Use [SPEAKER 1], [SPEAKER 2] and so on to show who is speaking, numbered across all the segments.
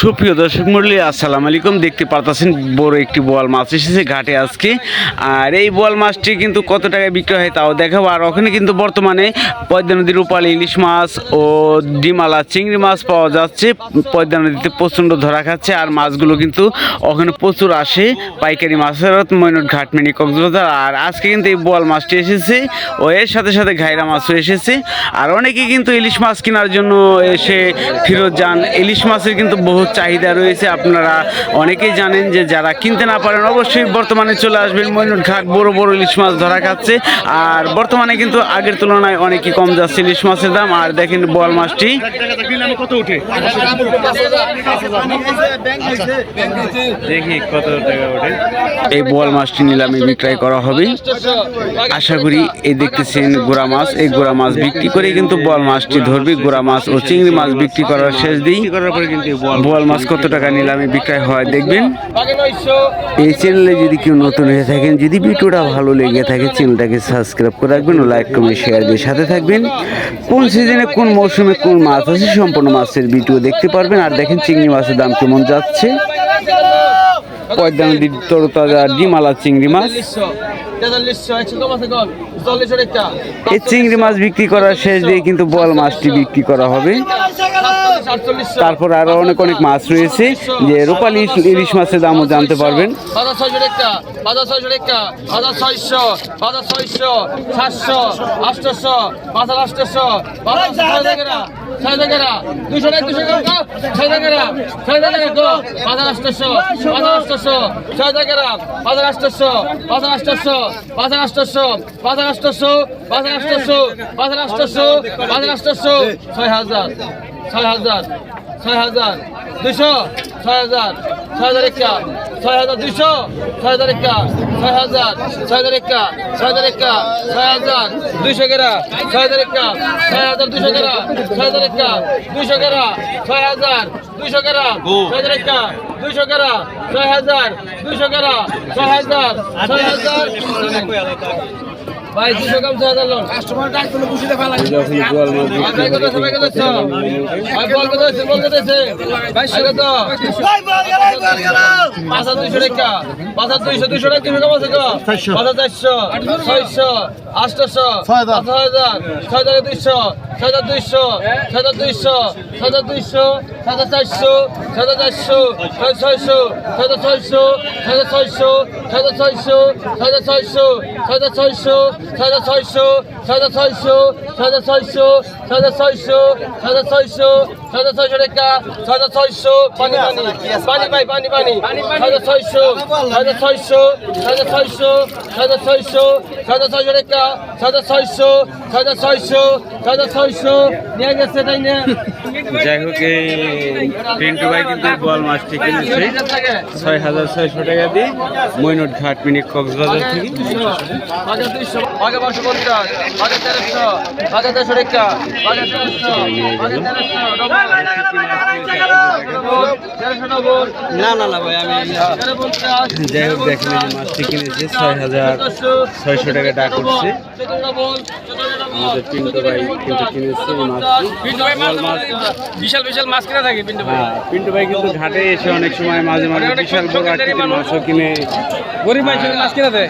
[SPEAKER 1] সুপ্রিয় দর্শক মন্ডলী আসসালামু আলাইকুম। দেখতে পারতেছেন বড় একটি বোয়াল মাছ এসেছে ঘাটে আজকে। আর এই বোয়াল মাছটি কিন্তু কত টাকায় বিক্রি হয় তাও দেখাবো। আর ওখানে কিন্তু বর্তমানে পদ্মা নদীর উপালে ইলিশ মাছ ও ডিমালা চিংড়ি মাছ পাওয়া যাচ্ছে। পদ্মা নদীতে প্রচণ্ড ধরা খাচ্ছে আর মাছগুলো কিন্তু ওখানে প্রচুর আসে। পাইকারি মাছের ময়নট ঘাট মিনি কক্সবাজার আর আজকে কিন্তু এই বোয়াল মাছটি এসেছে ও এর সাথে সাথে ঘাইরা মাছও এসেছে। আর অনেকে কিন্তু ইলিশ মাছ কেনার জন্য এসে ফেরত যান। ইলিশ মাছের কিন্তু বহু চাহিদা রয়েছে। আপনারা অনেকেই জানেন যে যারা কিনতে না পারেন অবশ্যই বর্তমানে চলে আসবেন ময়ূর ঘাট বড় বড় ইলিশ মাছ ধরা খাচ্ছে। আর বর্তমানে কিন্তু আগের তুলনায় অনেকই কম যাচ্ছে ইলিশ মাছের দাম। আর দেখেন বোয়াল মাছটি। এই বল মাছটি নিলামে বিক্রয় করা হবে। আশা করি এই দেখতেছেন গোড়া মাছ। এই গোড়া মাছ বিক্রি করে কিন্তু বল মাছটি ধরবে। গোড়া মাছ ও চিংড়ি মাছ বিক্রি করার শেষ দিই করার পরে কিন্তু বোয়াল মাছ কত টাকা নিলামে বিক্রয় হয়, দেখবেন? এই চ্যানেলে যদি কেউ নতুন হয়ে থাকেন, যদি ভিডিওটা ভালো লেগে থাকে চ্যানেলটাকে সাবস্ক্রাইব করে রাখবেন ও লাইক কমেন্ট শেয়ার দিয়ে সাথে থাকবেন। কোন সিজনে কোন মৌসুমে কোন মাছ আছে, সম্পূর্ণ মাছের ভিডিও দেখতে পারবেন। আর দেখেন চিংড়ি মাছের দাম কেমন যাচ্ছে। চিংড়ি মাছ। এই চিংড়ি মাছ বিক্রি করার শেষ দিয়ে কিন্তু বোয়াল মাছটি বিক্রি করা হবে। তারপর আরও অনেক অনেক মাছ রয়েছে যে রূপালি ইলিশ মাছের দামও জানতে পারবেন
[SPEAKER 2] ছয় হাজার ছয় হাজার ছয় হাজার দুশো ছয় হাজার ছয় হাজার একা ছয় হাজার দুশো ছয় হাজার একা ছয় হাজার ছয় হাজার একা ছয় হাজার একা ছয় হাজার দুইশো গেরা ছয় হাজার একা ছয় হাজার দুশো গেরা ছয় হাজার একা দুইশো গেরা ছয় হাজার দুইশো গেরা ছয় হাজার একা দুইশো গেরা ছয় হাজার দুইশো গেরা ছয় হাজার ছয় হাজার ভাই দুশো কাম ছয় হাজার লোন। ভাই কত সবাই কত ভাই বল কত হচ্ছে বল কত হচ্ছে। ভাই সে কত পাঁচ হাজার দুইশো টাকা। পাঁচ হাজার দুইশো দুইশো টাকা তুমি কম আছে গো পাঁচ হাজার চারশো ছয়শো আটশোশো ছয় হাজার ছয় হাজার দুইশো। হাজার দুইশো হাজার দুইশো হাজার দুইশো হাজার চারশো হাজার চারশো ছয় ছয়শো ছয় হাজার ছয়শো ছয় হাজার ছয়শো ছয় হাজার ছয়শো ছয় হাজার ছয়শো ছয় হাজার ছয়শো ছয় হাজার ছয়শো ছয় হাজার ছয়শো ছয় হাজার ছয়শো ছয় হাজার ছয়শো ছয় হাজার ছয়শো ছয় হাজার ছয়শো টাকা হাজার ছয়শো পানি পানি পানি পানি পানি ছয় হাজার ছয়শো ছয় হাজার ছয়শো ছয় হাজার ছয়শো ছয় ছয়শো ছয় হাজার ছয়শো টাকা হাজার ছয়শো ছয় হাজার ছয়শো ছয় হাজার ছয়শো
[SPEAKER 1] যাই হোক এই পিন্টু ভাই কিন্তু বোয়াল মাছটি কিনেছে ছয় হাজার ছয়শো টাকা দিয়ে মইনুট ঘাট মিনি কক্সবাজার থেকে।
[SPEAKER 2] তেরোশো তেরোশো
[SPEAKER 1] না না না ভাই আমি যাই হোক দেখেন মাছটি কিনেছে ছয় হাজার ছয়শো টাকা টাকা করছে আমাদের পিন্টু ভাই কিন্তু কিনেছে
[SPEAKER 3] বিশাল বিশাল মাছ কিনা থাকে পিন্টু ভাই
[SPEAKER 1] পিন্টু ভাই কিন্তু ঘাটে এসে অনেক সময় মাঝে মাঝে বিশাল বড় আকৃতির মাছও কিনে
[SPEAKER 3] গরিব মানুষের মাছ কিনা দেয়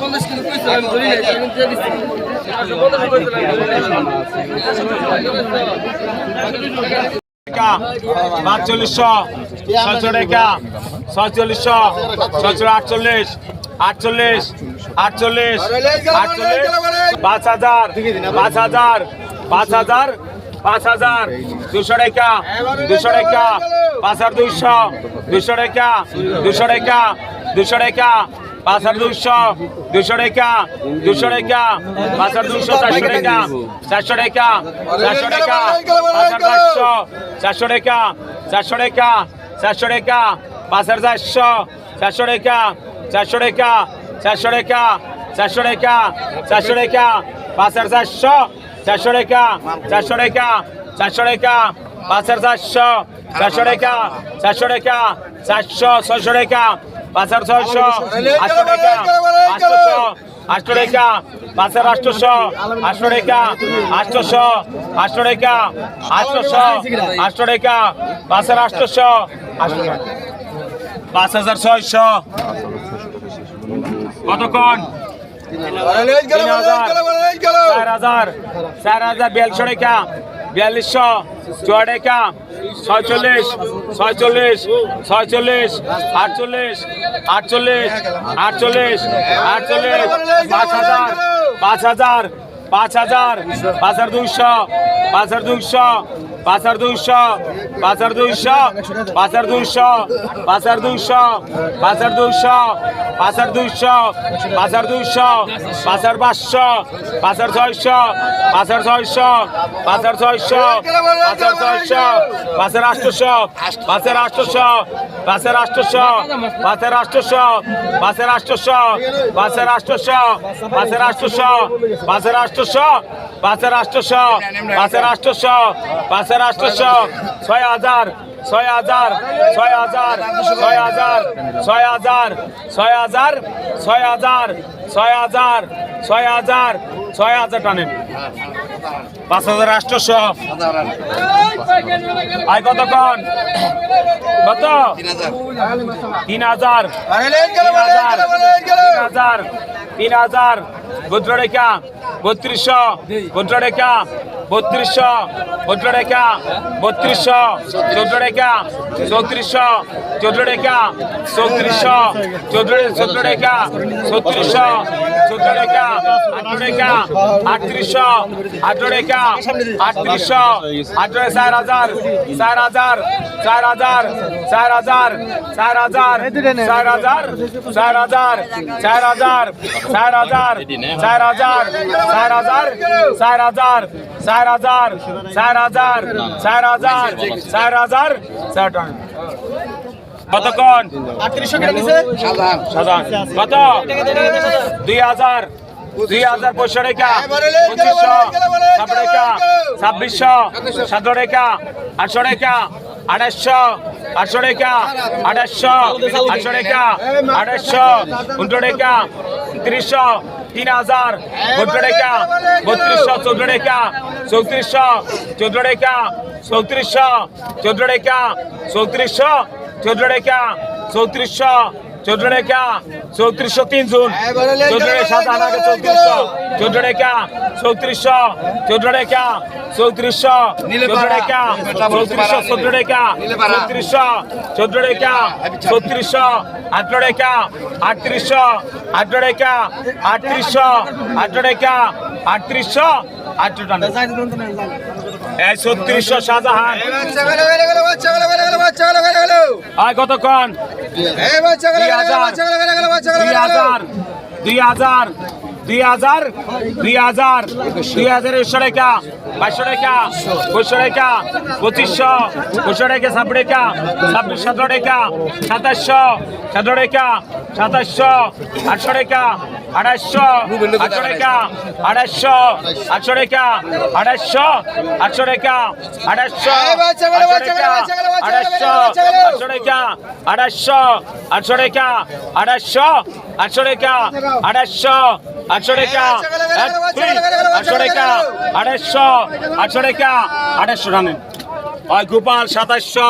[SPEAKER 2] পঞ্চাশ কইছিলাম
[SPEAKER 4] পাঁচচল্লিশশো ছয়শো টাকা, ছয়চল্লিশশো, ছয়শো আটচল্লিশ আটচল্লিশ আটচল্লিশ আটচল্লিশ, পাঁচ হাজার পাঁচ হাজার পাঁচ হাজার পাঁচ হাজার, দুশো টাকা দুশো টাকা, পাঁচ হাজার দুইশো, দুশো টাকা দুশো টাকা দুশো টাকা পাঁচ হাজার দুশো দুশো টাকা দুশো টাকা পাঁচ হাজার দুশো চারশো টাকা চারশো টাকা চারশো টাকা পাঁচ হাজার চারশো চারশো টাকা চারশো টাকা চারশো টাকা পাঁচ হাজার চারশো চারশো টাকা চারশো টাকা চারশো টাকা চারশো টাকা চারশো টাকা পাঁচ হাজার চারশো চারশো টাকা চারশো টাকা চারশো টাকা পাঁচ হাজার চারশো চারশো টাকা চারশো টাকা চারশো ছয়শো টাকা পাঁচ হাজার ছয়শো আটশো টাকা পাঁচশো আটশো টাকা পাঁচের আটশোশো আটশো টাকা আটশোশো আটশো টাকা আটশোশো আটশো টাকা পাঁচের আটশোশো আটশো পাঁচ হাজার ছয়শো। কতক্ষণ? হাজার চার হাজার চার হাজার বিয়াল্লিশশো টাকা। বিয়াল্লিশশো চুয়া টাকা ছয়চল্লিশ ছয়চল্লিশ ছয়চল্লিশ, আটচল্লিশ আটচল্লিশ আটচল্লিশ আটচল্লিশ, পাঁচ হাজার পাঁচ হাজার পাঁচ হাজার পাঁচ হাজার দুশো পাঁচ হাজার দুইশো পাঁচ হাজার দুইশো পাঁচ হাজার দুইশো পাঁচ হাজার দুইশো পাঁচ হাজার দুইশো পাঁচ হাজার দুইশো পাঁচ হাজার দুইশো পাঁচ হাজার দুইশো পাঁচ হাজার পাঁচশো পাঁচ হাজার ছয়শো পাঁচ হাজার ছয়শো পাঁচ হাজার ছয়শো পাঁচ হাজার ছয়শো পাঁচ হাজার আটশোশো পাঁচ হাজার আটশোশো পাঁচ হাজার আটশোশো পাঁচ হাজার আটশোশো পাঁচ হাজার আটশোশো পাঁচ হাজার আটশোশো পাঁচ হাজার আটশোশো পাঁচ হাজার আটশোশো পাঁচ হাজার আটশোশো পাঁচ হাজার আটশোশো পাঁচ হাজার আটশোশো ছয় হাজার ছয় হাজার ছয় হাজার ছয় হাজার ছয় হাজার ছয় হাজার ছয় হাজার ছয় হাজার ছয় হাজার ছয় হাজার টানেন। পাঁচ হাজার আটশোশো আয় কতক্ষণ কত? তিন হাজার। তিন হাজার। তিন হাজার। তিন হাজার, ভদ্ররেখা, বত্রিশশো ভদ্ররেখা বত্রিশশো ভদ্ররেখা, বত্রিশশো, চৌদ্ররেখা, চৌত্রিশশো চৌদ্ররেখা, চৌত্রিশশো চৌদ্র চৌদ্ররেখা, চৌত্রিশশো, চৌদ্ররেখা আটরেখা আটত্রিশশো আটরেখা আটত্রিশশো আটরে চার হাজার চার হাজার চার হাজার চার হাজার চার হাজার চার হাজার চার হাজার চার হাজার চার হাজার চার হাজার চার হাজার চার হাজার চার হাজার চার হাজার চার হাজার চার হাজার চার টাকা কতক্ষণ কত দুই হাজার। দুই হাজার পঁয়শো রেখা পঁচিশশো সাত রেখা ছাব্বিশশো সাত রেখা আটশো রেখা আড়াইশো আটশো রেখা আড়াইশো আটশো রেখা আড়াইশো উনটো রেখা তিরিশশো তিন হাজার বত্র রেখা বত্রিশশো চোদ্দ রেখা চৌত্রিশশো চোদ্দ রেখা চৌত্রিশশো চোদ্দ রেখা চৌত্রিশশো চোদ্দ রেখা চৌত্রিশশো চৌধুরী ক্যা চৌত্রিশশো তিন জুন। চৌধুরী সাত আনাকে আগে চৌত্রিশশো। চৌধুরী কা চৌত্রিশশো। চৌধুরী কা চৌত্রিশশো। চৌধুরী কা চৌত্রিশশো। চৌধুরী কা চৌত্রিশশো। চৌধুরী কা চৌত্রিশশো। আঠারো কা আটত্রিশশো। আঠারো কা আটত্রিশশো। আঠারো কা আটত্রিশশো। আঠারো শাহজাহান। আয় কতক্ষণ দুই হাজার দুই হাজার দুই হাজার দুই হাজার দুই একশো টাকা বাইশশো টাকা পঁচিশশো টাকা পঁচিশশো পঁচিশশো টাকা ছাব্বিশ টাকা ছাব্বিশ সতেরো টাকা সাতাশশো সতেরো টাকা সাতাশশো আটশো টাকা আড়াইশো আটশো টাকা আড়াইশো আটশো টাকা আড়াইশো আটশো টাকা আড়াইশো আটশো টাকা আড়াইশো আটশো টাকা আড়াইশো আটশো টাকা আড়াইশো আটশো টাকা আটশো টাকা আটশো টাকা আড়াইশো আটশো টাকা আড়াইশো রানে গোপাল সাতাশশো